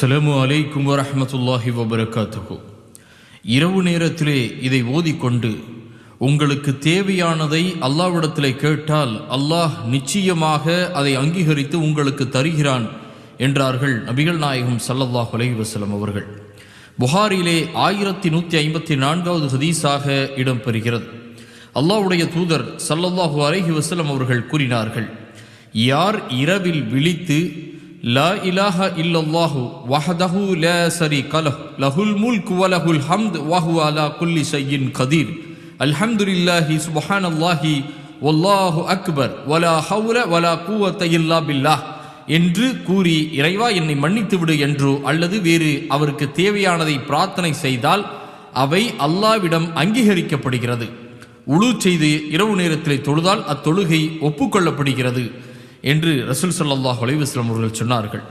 அஸ்ஸலாமு அலைக்கும் வரஹ்மத்துல்லாஹி வபரகாத்துஹு இரவு நேரத்திலே இதை ஓதிக்கொண்டு உங்களுக்கு தேவையானதை அல்லாவிடத்திலே கேட்டால் அல்லாஹ் நிச்சயமாக அதை அங்கீகரித்து உங்களுக்கு தருகிறான் என்றார்கள் நபிகள் நாயகம் சல்லல்லாஹ் அலை வசலம் அவர்கள். புகாரிலே ஆயிரத்தி நூற்றி ஐம்பத்தி நான்காவது ஹதீஸாக இடம்பெறுகிறது. அல்லாஹ்வுடைய தூதர் சல்லல்லாஹு அலஹி வசலம் அவர்கள் கூறினார்கள் யார் இரவில் விழித்து லா இலாஹ இல்லல்லாஹு வஹதஹு லா சரி கலஹ் லஹுல் முல்க் வ லஹுல் ஹம்த் வ ஹுவ அலா குல்லி ஷைஇன் கதீர். அல்ஹம்துலில்லாஹி சுப்ஹானல்லாஹி வல்லாஹு அக்பர். வலா ஹவுல வலா குவத்த இல்லா பில்லாஹ் என்று கூறி இறைவா என்னை மன்னித்து விடு என்று அல்லது வேறு அவருக்கு தேவையானதை பிரார்த்தனை செய்தால் அவை அல்லாவிடம் அங்கீகரிக்கப்படுகிறது. உழு செய்து இரவு நேரத்தில் தொழுதால் அத்தொழுகை ஒப்புக்கொள்ளப்படுகிறது. என்று ரசூல் சல்லாஹ் அலைவாஸ்லாம் அவர்கள் சொன்னார்கள்.